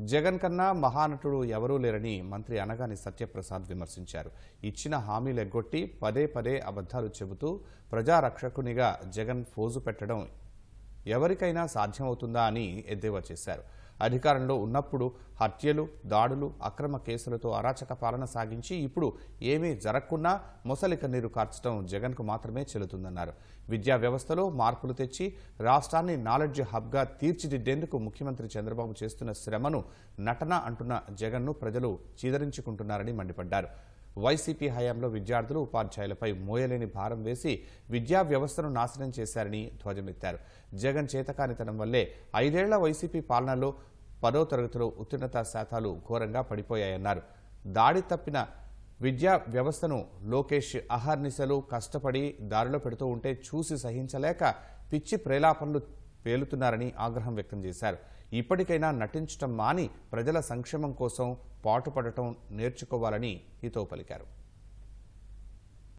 జగన్ కన్నా మహానటుడు ఎవరూ లేరని మంత్రి అనగాని సత్యప్రసాద్ విమర్శించారు. ఇచ్చిన హామీలు ఎగ్గొట్టి పదే పదే అబద్ధాలు చెబుతూ ప్రజారక్షకునిగా జగన్ ఫోజు పెట్టడం ఎవరికైనా సాధ్యమవుతుందా అని ఎద్దేవా చేశారు. అధికారంలో ఉన్నప్పుడు హత్యలు దాడులు అక్రమ కేసులతో అరాచక పాలన సాగించి ఇప్పుడు ఏమీ జరగకున్నా మొసలిక నీరు కార్చడం జగన్కు మాత్రమే చెల్లుతుందన్నారు. విద్యా వ్యవస్థలో మార్పులు తెచ్చి రాష్ట్రాన్ని నాలెడ్జ్ హబ్గా తీర్చిదిద్దేందుకు ముఖ్యమంత్రి చంద్రబాబు చేస్తున్న శ్రమను నటన అంటున్న జగన్ను ప్రజలు చీదరించుకుంటున్నారని మండిపడ్డారు. వైసీపీ హయాంలో విద్యార్థులు ఉపాధ్యాయులపై మోయలేని భారం వేసి విద్యా వ్యవస్థను నాశనం చేశారని ధ్వజమెత్తారు. జగన్ చేతకానితనం వల్లే ఐదేళ్ళ వైసీపీ పాలనలో పదో తరగతిలో ఉత్తీర్ణత శాతాలు ఘోరంగా పడిపోయాయన్నారు. దాడి తప్పిన విద్యా వ్యవస్థను లోకేష్ అహర్నిశలు కష్టపడి దారిలో పెడుతూ ఉంటే చూసి సహించలేక పిచ్చి ప్రేలాపనలు పేలుతున్నారని ఆగ్రహం వ్యక్తం చేశారు. ఇప్పటికైనా నటించటం మాని ప్రజల సంక్షేమం కోసం పాటుపడటం నేర్చుకోవాలని హితవు పలికారు.